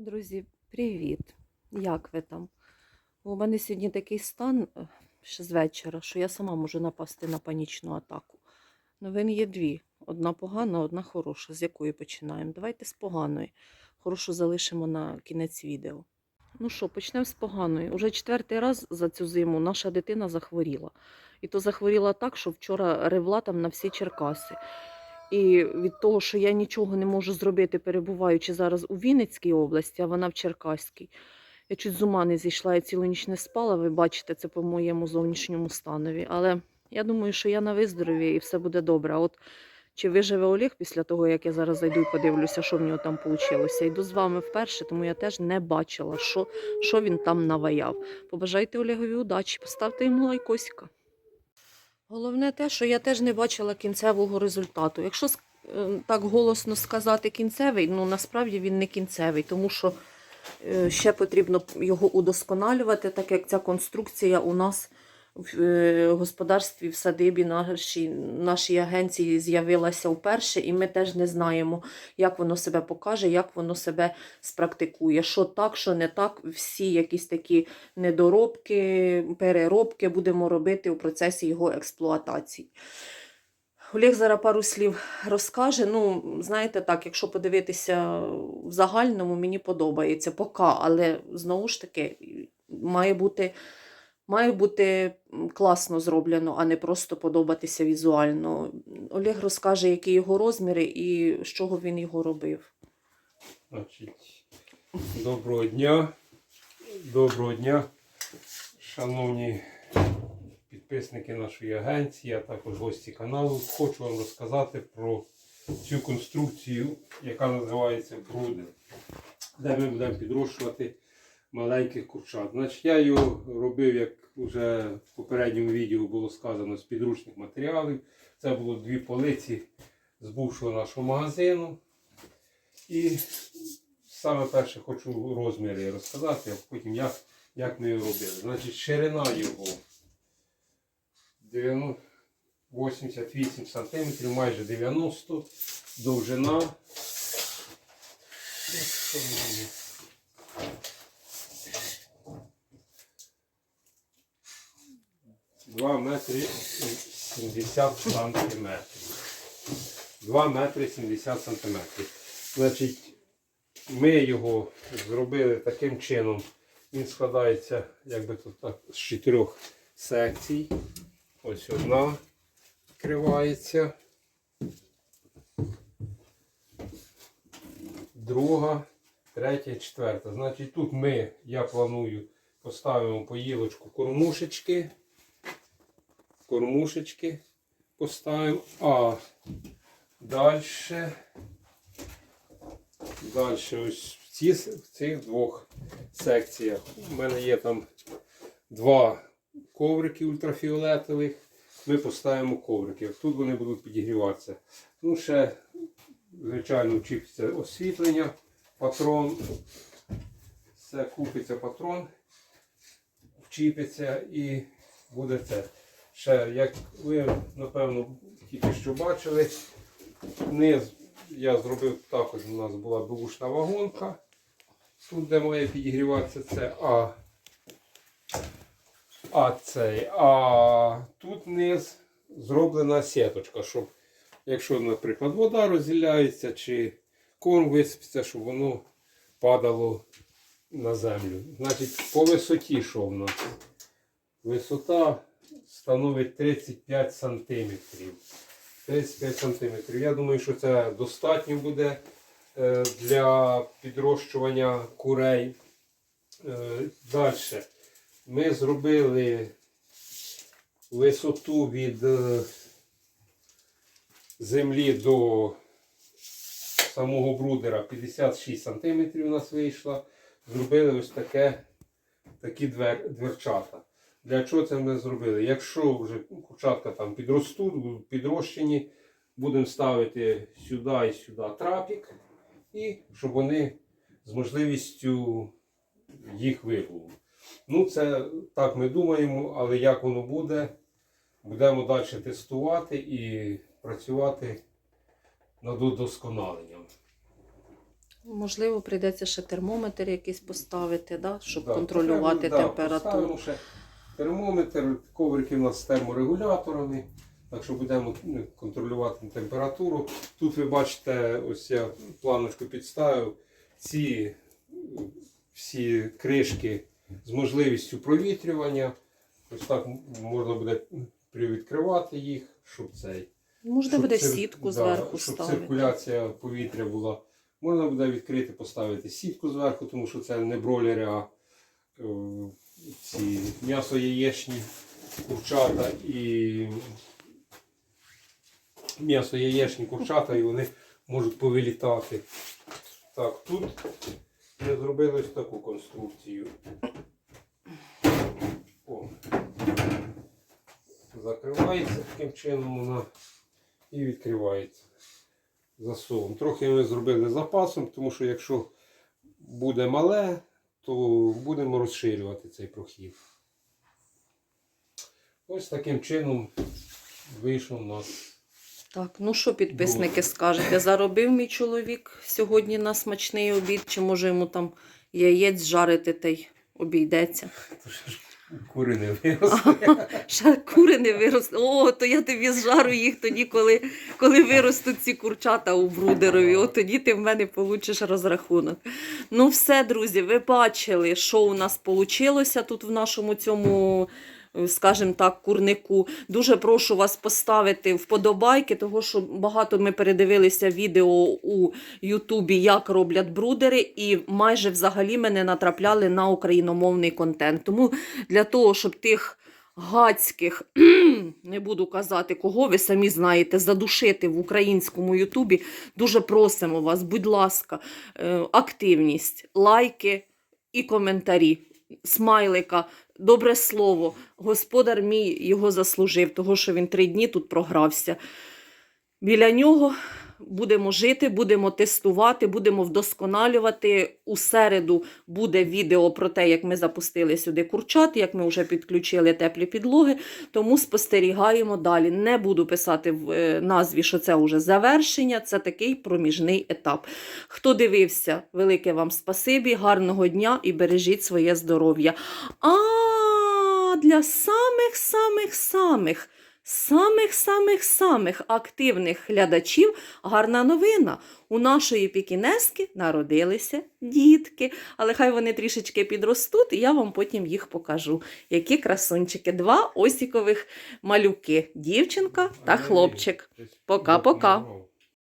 Друзі, привіт! Як ви там? У мене сьогодні такий стан е, ще з вечора, що я сама можу напасти на панічну атаку. Новин є дві: одна погана, одна хороша. З якої починаємо? Давайте з поганої. Хорошу залишимо на кінець відео. Ну що, почнемо з поганої. Уже четвертий раз за цю зиму наша дитина захворіла. І то захворіла так, що вчора ревла там на всі Черкаси. І від того, що я нічого не можу зробити, перебуваючи зараз у Вінницькій області, а вона в Черкаській. Я чуть з ума не зійшла, я цілу ніч не спала. Ви бачите це по моєму зовнішньому станові. Але я думаю, що я на виздорові і все буде добре. От чи виживе Олег після того, як я зараз зайду і подивлюся, що в нього там вийшло. Йду з вами вперше, тому я теж не бачила, що, що він там наваяв. Побажайте Олегові удачі, поставте йому лайкосика. Головне те, що я теж не бачила кінцевого результату. Якщо е, так голосно сказати кінцевий, ну насправді він не кінцевий, тому що е, ще потрібно його удосконалювати, так як ця конструкція у нас в е, господарстві в садибі нашій, нашій агенції з'явилася вперше, і ми теж не знаємо, як воно себе покаже, як воно себе спрактикує. Що так, що не так, всі якісь такі недоробки, переробки будемо робити у процесі його експлуатації. Олег зараз пару слів розкаже. Ну, знаєте, так, якщо подивитися в загальному, мені подобається поки, але знову ж таки має бути, має бути класно зроблено, а не просто подобатися візуально. Олег розкаже, які його розміри і з чого він його робив. Значить, доброго дня. Доброго дня, шановні підписники нашої агенції, а також гості каналу. Хочу вам розказати про цю конструкцію, яка називається брудер, де ми будемо підрощувати маленьких курчат. Значить, я його робив, як вже в попередньому відео було сказано, з підручних матеріалів. Це було дві полиці з бувшого нашого магазину. І саме перше хочу розміри розказати, а потім як, як ми його робили. Значить, ширина його 88 см, майже 90 довжина. Ну, що мені? Два метри 70 сантиметрів. 2 метри 70 сантиметрів. Значить, ми його зробили таким чином. Він складається, як би тут так, з чотирьох секцій. Ось одна відкривається. Друга, третя, четверта. Значить, тут ми, я планую, поставимо поїлочку кормушечки. Кормушечки поставимо. А далі. Далі ось в, ці, в цих двох секціях. У мене є там два коврики ультрафіолетових. Ми поставимо коврики. Тут вони будуть підігріватися. Ну, ще, звичайно, вчиться освітлення, патрон. Все купиться патрон, вчіпиться і буде це. Ще, як ви, напевно, тільки що бачили, низ я зробив також, у нас була бушна вагонка. Тут, де має підігріватися це А. А цей. А тут низ зроблена сіточка, щоб, якщо, наприклад, вода розділяється чи корм висипеться, щоб воно падало на землю. Значить, по висоті що в нас? Висота становить 35 сантиметрів. 35 сантиметрів. Я думаю, що це достатньо буде е, для підрощування курей. Далі. Ми зробили висоту від е, землі до самого брудера 56 сантиметрів у нас вийшло. Зробили ось таке, такі двер, дверчата. Для чого це ми зробили? Якщо вже курчатка там підростуть, будуть підрощені, будемо ставити сюди і сюди трапік, і щоб вони з можливістю їх вигулу. Ну, це так ми думаємо, але як воно буде, будемо далі тестувати і працювати над удосконаленням. Можливо, прийдеться ще термометр якийсь поставити, да? щоб Да, контролювати да, температуру. Термометр, коврики у нас з терморегуляторами. Так що будемо ну, контролювати температуру. Тут ви бачите, ось я планочку підставив. Ці всі кришки з можливістю провітрювання. Ось так можна буде привідкривати їх, щоб цей. Можна щоб буде цир- сітку да, зверху щоб ставити. циркуляція повітря була. Можна буде відкрити, поставити сітку зверху, тому що це не бройлери, а е, ці м'ясо яєчні, курчата і м'ясо яєчні курчата, і вони можуть повилітати. Так, тут ми зробили ось таку конструкцію. О. Закривається таким чином вона і відкривається засовом. Трохи ми зробили запасом, тому що якщо буде мале, то будемо розширювати цей прохід. Ось таким чином вийшов у нас. Так, ну що підписники скажете? Заробив мій чоловік сьогодні на смачний обід, чи може йому там яєць жарити та й обійдеться? Кури не виросли. Ще кури не виросли. О, то я тобі зжару їх тоді, коли, коли виростуть ці курчата у брудерові. О, тоді ти в мене получиш розрахунок. Ну, все, друзі, ви бачили, що у нас вийшло тут в нашому цьому. Скажімо так, курнику. Дуже прошу вас поставити вподобайки, того що багато ми передивилися відео у Ютубі, як роблять брудери, і майже взагалі ми не натрапляли на україномовний контент. Тому для того, щоб тих гацьких, не буду казати кого, ви самі знаєте, задушити в українському Ютубі, дуже просимо вас, будь ласка, е, активність, лайки і коментарі. Смайлика, добре слово. Господар мій його заслужив, того що він три дні тут програвся. Біля нього будемо жити, будемо тестувати, будемо вдосконалювати. У середу буде відео про те, як ми запустили сюди курчат, як ми вже підключили теплі підлоги. Тому спостерігаємо далі. Не буду писати в е, назві, що це вже завершення, це такий проміжний етап. Хто дивився, велике вам спасибі, гарного дня і бережіть своє здоров'я. А для самих самих самих. Самих самих самих активних глядачів гарна новина. У нашої пікінески народилися дітки, але хай вони трішечки підростуть, і я вам потім їх покажу. Які красунчики, два осікових малюки, дівчинка та хлопчик. Пока-пока.